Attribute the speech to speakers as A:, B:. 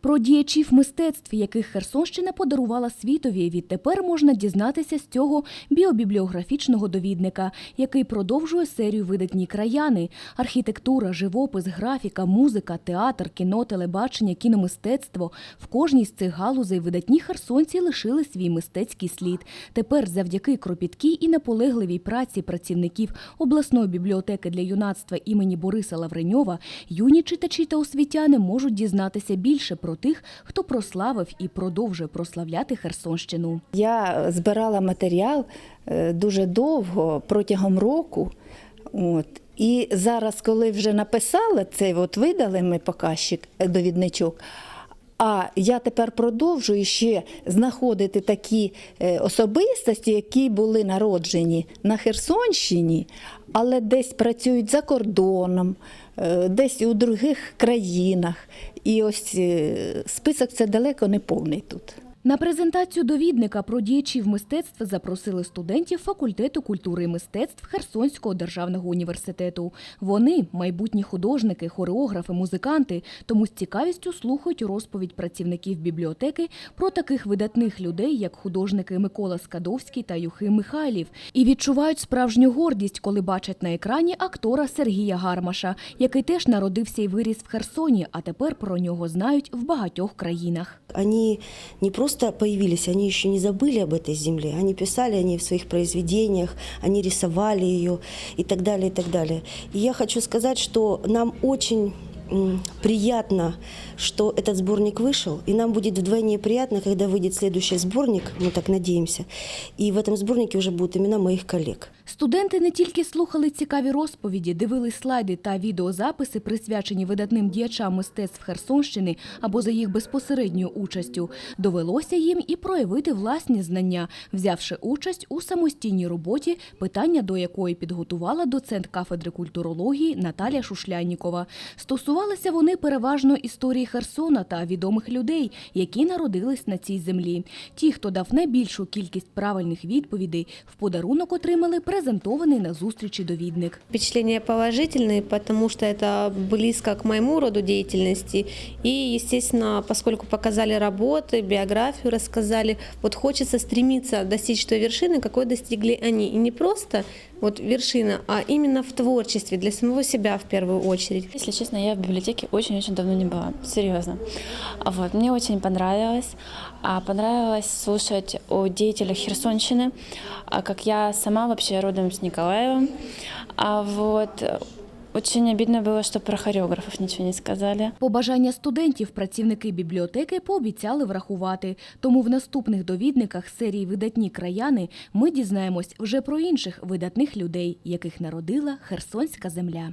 A: Про діячів мистецтв, яких Херсонщина подарувала світові, відтепер можна дізнатися з цього біобібліографічного довідника, який продовжує серію видатні краяни: архітектура, живопис, графіка, музика, театр, кіно, телебачення, кіномистецтво. В кожній з цих галузей видатні херсонці лишили свій мистецький слід. Тепер, завдяки кропіткій і наполегливій праці працівників обласної бібліотеки для юнацтва імені Бориса Лавреньова, юні читачі та освітяни можуть дізнатися більше про тих, хто прославив і продовжує прославляти Херсонщину.
B: Я збирала матеріал е, дуже довго, протягом року. От. І зараз, коли вже написала цей, от видали ми показчик, е, довідничок. А я тепер продовжую ще знаходити такі е, особистості, які були народжені на Херсонщині, але десь працюють за кордоном, е, десь у других країнах. І ось е, список це далеко не повний тут.
A: На презентацію довідника про діячів мистецтв запросили студентів факультету культури і мистецтв Херсонського державного університету. Вони майбутні художники, хореографи, музиканти, тому з цікавістю слухають розповідь працівників бібліотеки про таких видатних людей, як художники Микола Скадовський та Юхим Михайлів, і відчувають справжню гордість, коли бачать на екрані актора Сергія Гармаша, який теж народився і виріс в Херсоні, а тепер про нього знають в багатьох країнах.
C: Они не просто появились, они еще не забыли об этой земле. Они писали о ней в своих произведениях, они рисовали ее и так далее, и так далее. И я хочу сказать, что нам очень приятно, что этот сборник вышел, и нам будет вдвойне приятно, когда выйдет следующий сборник, мы так надеемся, и в этом сборнике уже будут имена моих коллег.
A: Студенти не тільки слухали цікаві розповіді, дивились слайди та відеозаписи, присвячені видатним діячам мистецтв Херсонщини або за їх безпосередньою участю. Довелося їм і проявити власні знання, взявши участь у самостійній роботі, питання до якої підготувала доцент кафедри культурології Наталя Шушлянікова. Стосувалися вони переважно історії Херсона та відомих людей, які народились на цій землі. Ті, хто дав найбільшу кількість правильних відповідей, в подарунок отримали презентований на зустрічі довідник.
D: Впечатления положительные, потому что это близко к моему роду деятельности. И, естественно, поскольку показали работы, биографию рассказали, вот хочется стремиться достичь той вершины, какой достигли они. И не просто вот вершина, а именно в творчестве, для самого себя в первую очередь.
E: Если честно, я в библиотеке очень-очень давно не была, серьезно. А Вот, мне очень понравилось. А понравилось слушать о деятелях Херсонщины, а как я сама вообще родом с Николаева. А вот э, очень обидно было, что про хореографов ничего не сказали.
A: Побажання студентів працівники бібліотеки пообіцяли врахувати. Тому в наступних довідниках серії Видатні краяни ми дізнаємось вже про інших видатних людей, яких народила Херсонська земля.